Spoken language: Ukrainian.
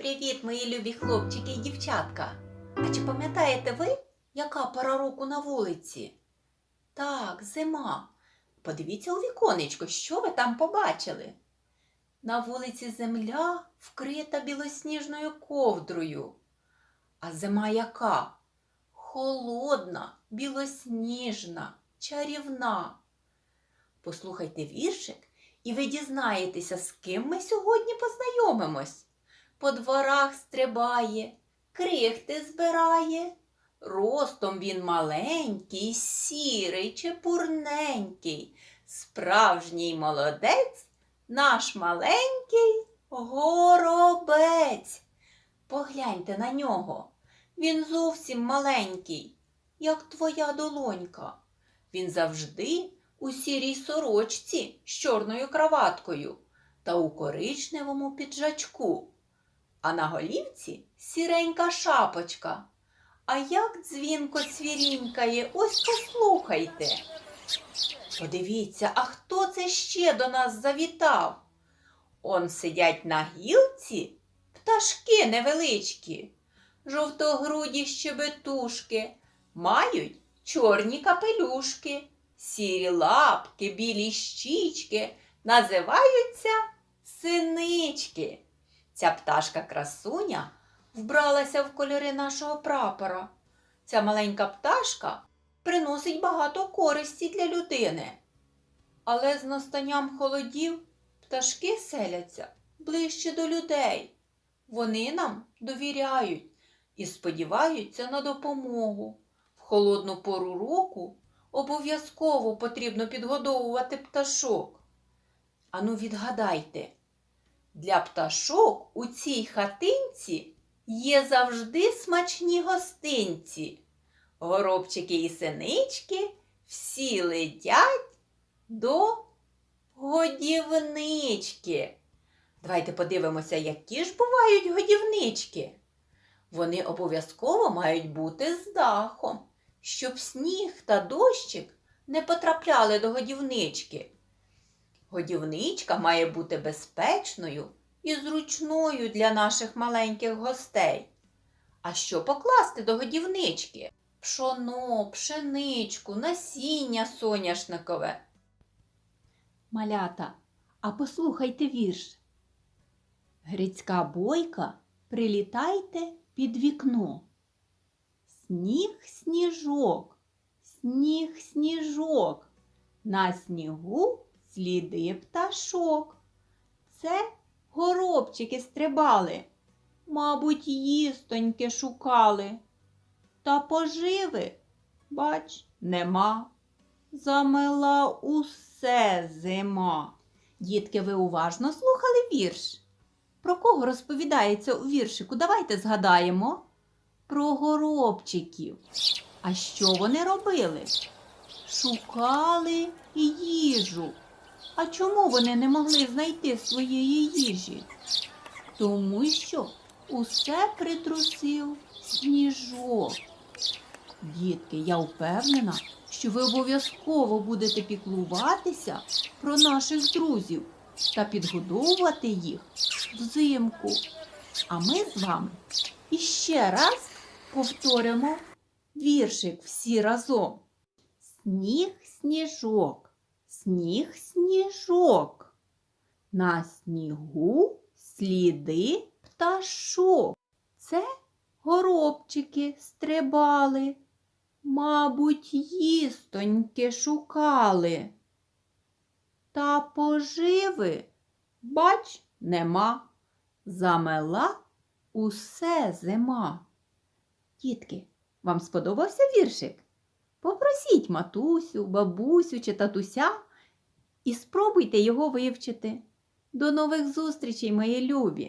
Привіт, мої любі хлопчики і дівчатка. А чи пам'ятаєте ви, яка пора року на вулиці? Так, зима. Подивіться у віконечко, що ви там побачили. На вулиці земля вкрита білосніжною ковдрою. А зима яка? Холодна, білосніжна, чарівна. Послухайте віршик, і ви дізнаєтеся, з ким ми сьогодні познайомимось. По дворах стрибає, крихти збирає. Ростом він маленький, сірий, чепурненький. Справжній молодець, наш маленький горобець. Погляньте на нього. Він зовсім маленький, як твоя долонька. Він завжди у сірій сорочці з чорною краваткою та у коричневому піджачку. А на голівці сіренька шапочка. А як дзвінко цвірінькає, ось послухайте. Подивіться, а хто це ще до нас завітав? Он сидять на гілці пташки невеличкі, жовтогруді щебетушки, мають чорні капелюшки, сірі лапки, білі щічки, називаються синички. Ця пташка красуня вбралася в кольори нашого прапора. Ця маленька пташка приносить багато користі для людини. Але з настанням холодів пташки селяться ближче до людей. Вони нам довіряють і сподіваються на допомогу. В холодну пору року обов'язково потрібно підгодовувати пташок. Ану, відгадайте, для пташок у цій хатинці є завжди смачні гостинці. Горобчики і синички всі летять до годівнички. Давайте подивимося, які ж бувають годівнички. Вони обов'язково мають бути з дахом, щоб сніг та дощик не потрапляли до годівнички. Годівничка має бути безпечною і зручною для наших маленьких гостей. А що покласти до годівнички? Пшоно, пшеничку, насіння соняшникове. Малята, а послухайте вірш. Грицька бойка, прилітайте під вікно. Сніг, сніжок, сніг, сніжок, на снігу сліди пташок. Це горобчики стрибали, мабуть, їстоньки шукали. Та поживи, бач, нема. Замила усе зима. Дітки, ви уважно слухали вірш? Про кого розповідається у віршику? Давайте згадаємо. Про горобчиків. А що вони робили? Шукали їжу. А чому вони не могли знайти своєї їжі? Тому що усе притрусив сніжок. Дітки, я впевнена, що ви обов'язково будете піклуватися про наших друзів та підгодовувати їх взимку. А ми з вами іще раз повторимо віршик всі разом. Сніг, сніжок, сніг, сніжок. На снігу сліди пташок. Це горобчики стрибали, мабуть, їстоньки шукали. Та поживи, бач, нема, замела усе зима. Дітки, вам сподобався віршик? Попросіть матусю, бабусю чи татуся і спробуйте його вивчити. До нових зустрічей, мої любі!